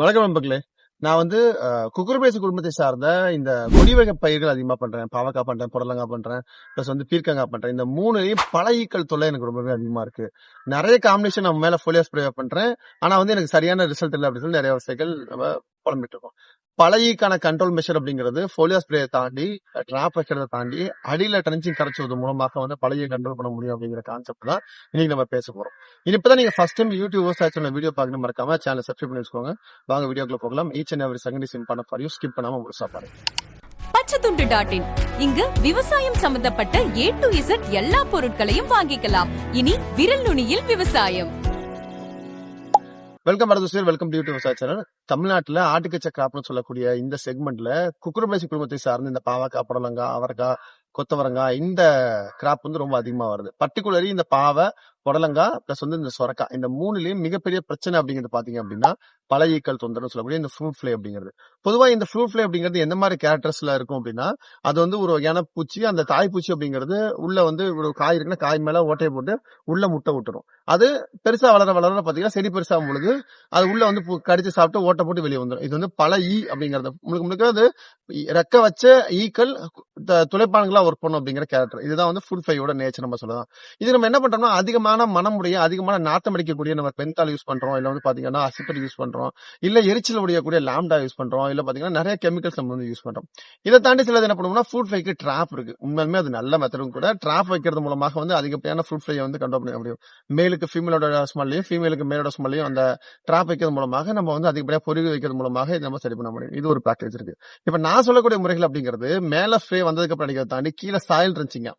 வணக்கம் நண்பர்களே. நான் வந்து குக்குரபேசி குடும்பத்தை சார்ந்த இந்த கொடிவகை பயிர்கள் அதிகமா பண்றேன். பாவக்காய் பண்றேன் புடலங்காய் பண்றேன் பிளஸ் வந்து பீர்க்கங்காய் பண்றேன். இந்த மூணுலையும் பல ஈக்கள் தொல்லை எனக்கு ரொம்பவே அதிகமா இருக்கு. நிறைய காம்பினேஷன் நம்ம மேல ஃபோலியோ ஸ்ப்ரே பண்றேன். ஆனா வந்து எனக்கு சரியான ரிசல்ட் இல்லை அப்படின்னு சொல்லி நிறைய விவசாயிகள் நம்ம புலம்பிட்டு இருக்கோம். பழையக்கான கண்ட்ரோல் மெஷர் அப்படிங்கிறது ஃபோலியோ ஸ்ப்ரேயை தாண்டி டிராப் வைக்கிறத தாண்டி அடியில் ட்ரென்ச்சிங் கரைச்சுவது மூலமாக வந்து பழைய கண்ட்ரோல் பண்ண முடியும் அப்படிங்கிற கான்செப்ட் தான் இன்னைக்கு நம்ம பேச போறோம். இப்பதான் நீங்க first time YouTube channel video பார்க்கணும் மறக்காம சேனல் சப்ஸ்கிரைப் பண்ணி வச்சுக்கோங்க. வாங்க வீடியோக்குள்ள போகலாம். ஈச் அண்ட் எவ்ரி செகண்ட் சிம் பண்ண ஃபார் யூ ஸ்கிப் பண்ணாம முழுசா பாருங்க. பச்சைத்துண்டு டாட் இன் இங்கு விவசாயம் சம்பந்தப்பட்ட ஏ டு இசட் எல்லா பொருட்களையும் வாங்கிக்கலாம். இனி விரல் நுனியில் விவசாயம். வெல்கம் வரது வெல்கம் டு சேனல். தமிழ்நாட்டுல ஆட்டுக்கச்ச கிராப்னு சொல்லக்கூடிய இந்த செக்மெண்ட்ல குக்குரபேசி குடும்பத்தை சார்ந்த இந்த பாவக்காய் புடலங்காய் அவரைக்காய் கொத்தவரங்காய் இந்த கிராப் வந்து ரொம்ப அதிகமா வருது. பர்டிகுலரி இந்த பாவை புடலங்காய் பிளஸ் வந்து இந்த சொரக்காய். இந்த மூணுலயும் மிகப்பெரிய பிரச்சனை அப்படிங்கிறது பாத்தீங்க அப்படின்னா பல ஈக்கள் தொந்தரவு சொல்லக்கூடிய இந்த ஃப்ரூட் ஃபிளே அப்படிங்கிறது. பொதுவா இந்த ஃப்ரூட் ஃபிளே அப்படிங்கிறது எந்த மாதிரி கேரக்டர்ஸ்ல இருக்கும் அப்படின்னா அது வந்து ஒரு வகையான பூச்சி அந்த தாய் பூச்சி அப்படிங்கிறது உள்ள வந்து ஒரு காய் இருக்குன்னா காய் மேல ஓட்டையை போட்டு உள்ள முட்டை விட்டுரும். அது பெருசா வளர வளர பாத்தீங்கன்னா செடி பெருசாகும் பொழுது அது உள்ள வந்து பு- கடிச்சு சாப்பிட்டு ஓட்டை போட்டு வெளியே வந்துடும் இது வந்து பல ஈ அப்படிங்கிறது முழுக்க முழுக்க அது ரெக்க வச்ச ஈக்கள் துளைப்பான்களா ஒர்க் பண்ணும் அப்படிங்கிற கேரக்டர் இதுதான் வந்து ஃபுட் ஃபையோட நேச்சர் நம்ம சொல்லலாம். இது நம்ம என்ன பண்றோம்னா அதிகமான மனமுடைய அதிகமான நாத்தம் அடிக்கக்கூடிய நம்ம பென்தால் யூஸ் பண்றோம். இல்ல வந்து பாத்தீங்கன்னா அசிப்பட் யூஸ் பண்றோம். இல்ல எரிச்சல் உடையக்கூடிய லாம்டா யூஸ் பண்றோம். இல்ல பாத்தீங்கன்னா நிறைய கெமிக்கல்ஸ் நம்ம வந்து யூஸ் பண்றோம். இதை தாண்டி சிலது என்ன பண்ணுவோம்னா ஃபுட் ஃபைக்கு ட்ராப் இருக்கு. உண்மையுமே அது நல்ல மெத்தடும் கூட. ட்ராப் வைக்கிறது மூலமாக வந்து அதிகப்படியான ஃபுட் ஃப்ளையை வந்து கண்ட்ரோல் பண்ண முடியும். மேலுக்கு ஃபீமேலோட ஸ்மெல்லையும் ஃபீமேலுக்கு மேலோட ஸ்மெல்லையும் அந்த ட்ராப் வைக்கிறது மூலமாக நம்ம வந்து அதிகப்படியாக பொருள் வைக்கிறது மூலமாக இதை நம்ம சரி பண்ண முடியும். இது ஒரு பேக்கேஜ் இருக்கு. இப்ப நான் சொல்லக்கூடிய முறைகள் அப்படிங்கிறது மேல ஸ்ப்ரே வந்ததுக்கு அப்புறம் அடிக்கிறத தாண்டி கீழே சாயல் இருந்துச்சுங்க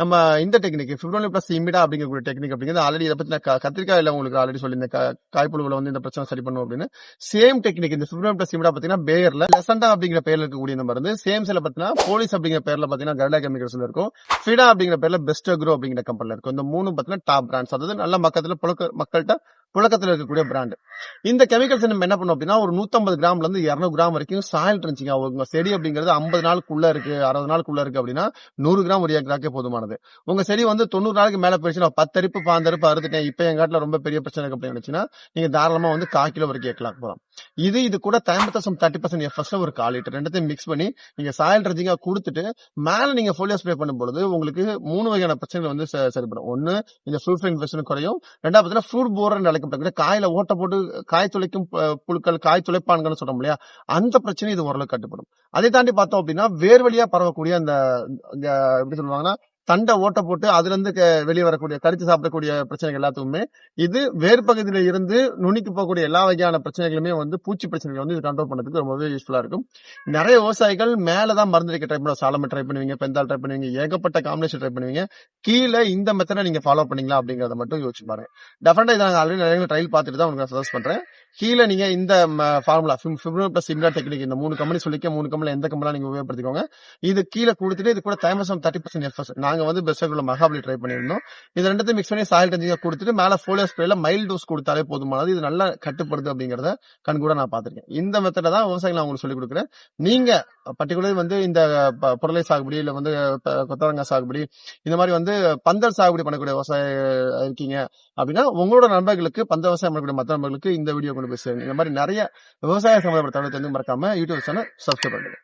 நம்ம இந்த டெக்னிக் பிப்ரவரி பிளஸ் இமிடா அப்படிங்கிற டெக்னிக் அப்படிங்கிறது ஆல்ரெடி இதை பத்தி நான் கத்திரிக்காயில உங்களுக்கு ஆல்ரெடி சொல்லியிருந்தேன் காய்ப்புழுவில் வந்து இந்த பிரச்சனை சரி பண்ணும் அப்படின்னு. சேம் டெக்னிக் இந்த பிப்ரவரி பிளஸ் இமிடா பாத்தீங்கன்னா பேர்ல லெசண்டா அப்படிங்கிற பேர்ல இருக்கக்கூடிய இந்த மருந்து சேம் சில பாத்தீங்கன்னா போலீஸ் அப்படிங்கிற பேர்ல பாத்தீங்கன்னா கர்டா கெமிக்கல்ஸ்ல இருக்கும். ஃபிடா அப்படிங்கிற பேர்ல பெஸ்ட் அக்ரோ அப்படிங்கிற கம்பெனில இருக்கும். இந்த மூணு பாத்தீங்கன்னா டாப் பிராண்ட்ஸ் அதாவது நல்ல மக்கத்துல புழக்க மக்கள்கிட்ட புழக்கத்தில் இருக்கக்கூடிய பிராண்ட் இந்த கெமிக்கல்ஸ் நம்ம என்ன பண்ணோம் அப்படின்னா ஒரு 150 கிராம்ல இருந்து 200 கிராம் வரைக்கும் சாயல் இருந்துச்சுங்க. உங்க செடி அப்படிங்கிறது 50 நாளுக்குள்ள இருக்கு அறுபது நாளுக்குள்ள இருக்கு அப்படின்னா நூறு கிராம் ஒரு ஏக்கராக்கே போதுமானது. உங்க செடி வந்து தொண்ணூறு நாளுக்கு மேல போயிடுச்சுன்னா பத்து அரிப்பு பாந்தரிப்பு அறுத்துட்டேன். இப்ப எங்க காட்டுல ரொம்ப பெரிய பிரச்சனை இருக்கு அப்படின்னு நினைச்சுன்னா நீங்க தாராளமா வந்து கால் கிலோ வரைக்கும் ஏக்கலாம் போகலாம் இது இது கூட தயம்பத்தசம் தேர்ட்டி பர்சன்ட் எஃபர்ஸ்ட் ஒரு கால் லிட்டர் ரெண்டுத்தையும் மிக்ஸ் பண்ணி நீங்க சாயல் இருந்தீங்க கொடுத்துட்டு மேல நீங்க ஃபோலியோ ஸ்ப்ரே பண்ணும்பொழுது உங்களுக்கு மூணு வகையான பிரச்சனைகள் வந்து ச- சரிப்படும். ஒன்னு இந்த ஃப்ரூட் இன்ஃபெக்ஷன் குறையும். ரெண்டாவது பார்த்தீங்கன்னா ஃப்ரூட் போர்ன்னு அழைக்கப்பட்ட காயில ஓட்ட போட்டு காய் துளைக்கும் புழுக்கள் காய் துளைப்பான்கள்னு சொல்றோம் இல்லையா? அந்த பிரச்சனை இது ஓரளவு கட்டுப்படும். அதை தாண்டி பார்த்தோம் அப்படின்னா வேர் வழியா பரவக்கூடிய அந்த எப்படி சொல்லுவாங்கன்னா தண்டை ஓட்ட போட்டு அதுல இருந்து க- வெளியே வரக்கூடிய கடித்து சாப்பிடக்கூடிய பிரச்சனைகள் எல்லாத்துக்குமே இது வேர்பகுதியில இருந்து நுனிக்கு போகக்கூடிய எல்லா வகையான பிரச்சனைகளுமே வந்து பூச்சி பிரச்சனைகள் வந்து இது கண்ட்ரோல் பண்ணதுக்கு ரொம்பவே யூஸ்ஃபுல்லா இருக்கும். நிறைய விவசாயிகள் மேலதான் மருந்து அடிக்க ட்ரை பண்ணுவோம் சாலமை ட்ரை பண்ணுவீங்க பெந்தால் ட்ரை பண்ணுவீங்க ஏகப்பட்ட காம்பினேஷன் ட்ரை பண்ணுவீங்க. கீழே இந்த மெத்தடை நீங்க ஃபாலோ பண்ணீங்களா அப்படிங்கறத மட்டும் யோசிச்சு பாருங்க. டெஃபினட்டா இதை நாங்க ஆல்ரெடி நிறைய ட்ரையல் பார்த்துட்டு தான் உங்களுக்கு சஜஸ்ட் பண்றேன். கீழே நீங்க இந்த ஃபார்முலா ஃபிப்ரோ பிளஸ் இம்ரா டெக்னிக் இந்த மூணு கம்பெனி சொல்லிக்க மூணு கம்பெனில எந்த கம்பெனி நீங்க உபயோகப்படுத்திக்கோங்க. இது கீழே கொடுத்துட்டு இது கூட தைமசம் தேர்ட்டி பர்சன்ட் எஃபர்ஸ் நாங்க வந்து பெஸ்ட் உள்ள மகாபலி ட்ரை பண்ணியிருந்தோம். இது ரெண்டுத்தையும் மிக்ஸ் பண்ணி சாயில் டெஞ்சிங்க கொடுத்துட்டு மேல ஃபோலியோ ஸ்ப்ரேல மைல் டோஸ் கொடுத்தாலே போதுமானது. இது நல்லா கட்டுப்படுது அப்படிங்கறத கண் கூட நான் பாத்திருக்கேன் இந்த மெத்தட தான் விவசாயிகள் நான் உங்களுக்கு சொல்லி கொடுக்குறேன். நீங்க பர்டிகுலர் வந்து இந்த புரளை சாகுபடி இல்ல வந்து கொத்தரங்காய் கொத்தவரங்காய் சாகுபடி இந்த மாதிரி வந்து பந்தல் சாகுபடி பண்ணக்கூடிய விவசாய இருக்கீங்க அப்படின்னா உங்களோட நண்பர்களுக்கு பந்த விவசாயம் பண்ணக்கூடிய மற்ற நண்பர்களுக்கு இந்த வீடியோ கொண்டு போய் சேருங்க இந்த மாதிரி நிறைய விவசாய சம்மந்தப்பட்ட தகவல் தெரிந்து மறக்காம யூடியூப் சேனல் சப்ஸ்கிரைப் பண்ணுங்க.